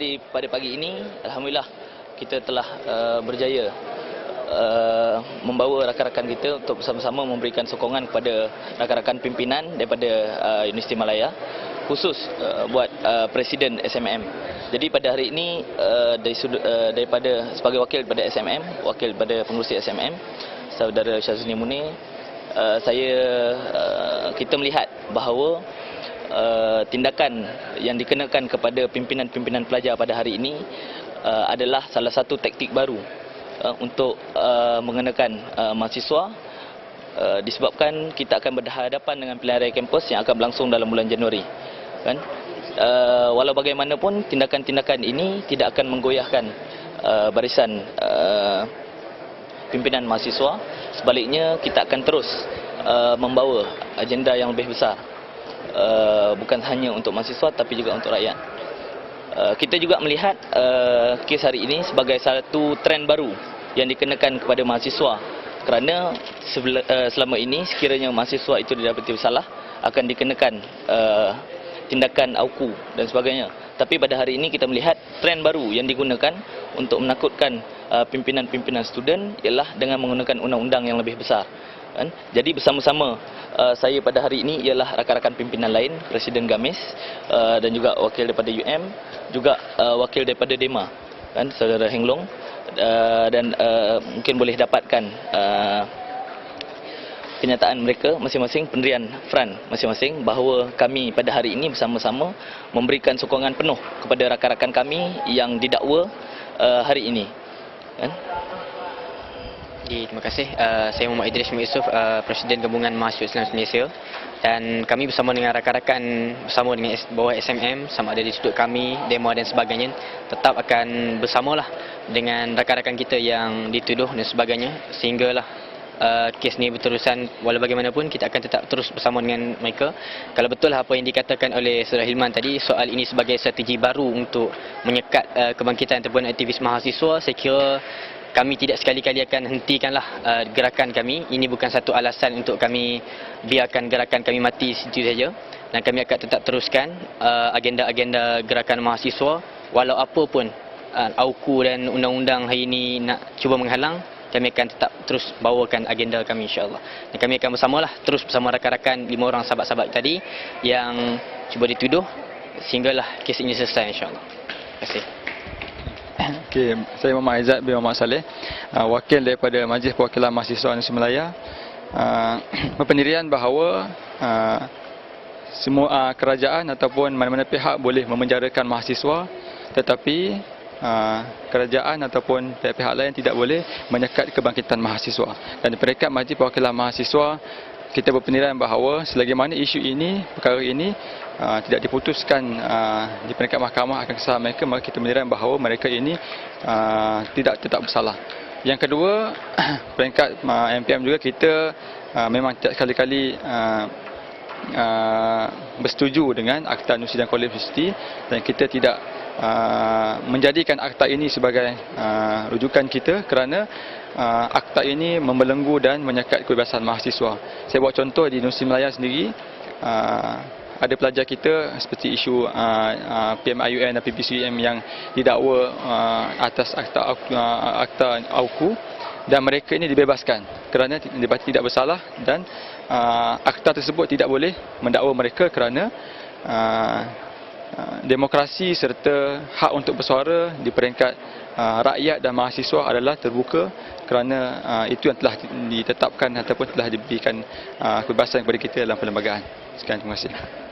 jadi pada pagi ini, Alhamdulillah, kita telah uh, berjaya uh, membawa rakan-rakan kita untuk bersama-sama memberikan sokongan kepada rakan-rakan pimpinan daripada uh, Universiti Malaya khusus uh, buat uh, Presiden SMM. Jadi pada hari ini uh, dari sudut, uh, daripada sebagai wakil daripada SMM, wakil daripada pengurusi SMM, saudara Syazuni Munir, uh, saya uh, kita melihat bahawa uh, tindakan yang dikenakan kepada pimpinan-pimpinan pelajar pada hari ini uh, adalah salah satu taktik baru uh, untuk uh, mengenakan uh, mahasiswa. Uh, disebabkan kita akan berhadapan dengan pilihan raya kampus yang akan berlangsung dalam bulan Januari kan? Uh, walau bagaimanapun tindakan-tindakan ini tidak akan menggoyahkan uh, barisan uh, pimpinan mahasiswa. Sebaliknya kita akan terus uh, membawa agenda yang lebih besar uh, bukan hanya untuk mahasiswa tapi juga untuk rakyat. Uh, kita juga melihat uh, kes hari ini sebagai satu trend baru yang dikenakan kepada mahasiswa kerana uh, selama ini sekiranya mahasiswa itu didapati bersalah akan dikenakan uh, tindakan auku dan sebagainya. Tapi pada hari ini kita melihat trend baru yang digunakan untuk menakutkan uh, pimpinan-pimpinan student ialah dengan menggunakan undang-undang yang lebih besar. Kan? Jadi bersama-sama uh, saya pada hari ini ialah rakan-rakan pimpinan lain, Presiden Gamis uh, dan juga wakil daripada UM, juga uh, wakil daripada DEMA, kan, Saudara Heng Long uh, dan uh, mungkin boleh dapatkan uh, kenyataan mereka masing-masing pendirian Fran masing-masing bahawa kami pada hari ini bersama-sama memberikan sokongan penuh kepada rakan-rakan kami yang didakwa uh, hari ini. Kan? Jadi, terima kasih. Uh, saya Muhammad Idris Yusuf, uh, Presiden Gabungan Mahasiswa Islam Malaysia. Dan kami bersama dengan rakan-rakan bersama dengan bawah SMM sama ada di sudut kami, demo dan sebagainya tetap akan bersamalah dengan rakan-rakan kita yang dituduh dan sebagainya sehinggalah uh, kes ni berterusan walau bagaimanapun kita akan tetap terus bersama dengan mereka kalau betul apa yang dikatakan oleh Saudara Hilman tadi soal ini sebagai strategi baru untuk menyekat uh, kebangkitan ataupun aktivis mahasiswa saya kira kami tidak sekali-kali akan hentikanlah uh, gerakan kami ini bukan satu alasan untuk kami biarkan gerakan kami mati situ saja dan kami akan tetap teruskan uh, agenda-agenda gerakan mahasiswa walau apa pun uh, AUKU dan undang-undang hari ini nak cuba menghalang kami akan tetap terus bawakan agenda kami insyaAllah. Dan kami akan bersamalah terus bersama rakan-rakan lima orang sahabat-sahabat tadi yang cuba dituduh sehinggalah kes ini selesai insyaAllah. Terima kasih. Okay, saya Muhammad Aizat bin Muhammad Saleh, uh, wakil daripada Majlis Perwakilan Mahasiswa Universiti Melaya. Uh, berpendirian bahawa uh, semua uh, kerajaan ataupun mana-mana pihak boleh memenjarakan mahasiswa tetapi uh, kerajaan ataupun pihak-pihak lain tidak boleh menyekat kebangkitan mahasiswa. Dan peringkat Majlis Perwakilan Mahasiswa kita berpendirian bahawa selagi mana isu ini, perkara ini uh, tidak diputuskan uh, di peringkat mahkamah akan kesalahan mereka, maka kita berpendirian bahawa mereka ini uh, tidak tetap bersalah. Yang kedua, peringkat uh, MPM juga kita uh, memang tidak sekali-kali uh, uh, bersetuju dengan Akta Nusi dan Kolej Universiti dan kita tidak Uh, menjadikan akta ini sebagai uh, rujukan kita kerana uh, akta ini membelenggu dan menyekat kebebasan mahasiswa. Saya buat contoh di Universiti Melaya sendiri, uh, ada pelajar kita seperti isu uh, uh, PMIUN dan PPCM yang didakwa uh, atas akta uh, akta AUKU dan mereka ini dibebaskan kerana tidak bersalah dan uh, akta tersebut tidak boleh mendakwa mereka kerana uh, Ah, demokrasi serta hak untuk bersuara di peringkat rakyat dan mahasiswa adalah terbuka kerana uh, itu yang telah ditetapkan ataupun telah diberikan uh, kebebasan kepada kita dalam perlembagaan. Sekian terima kasih.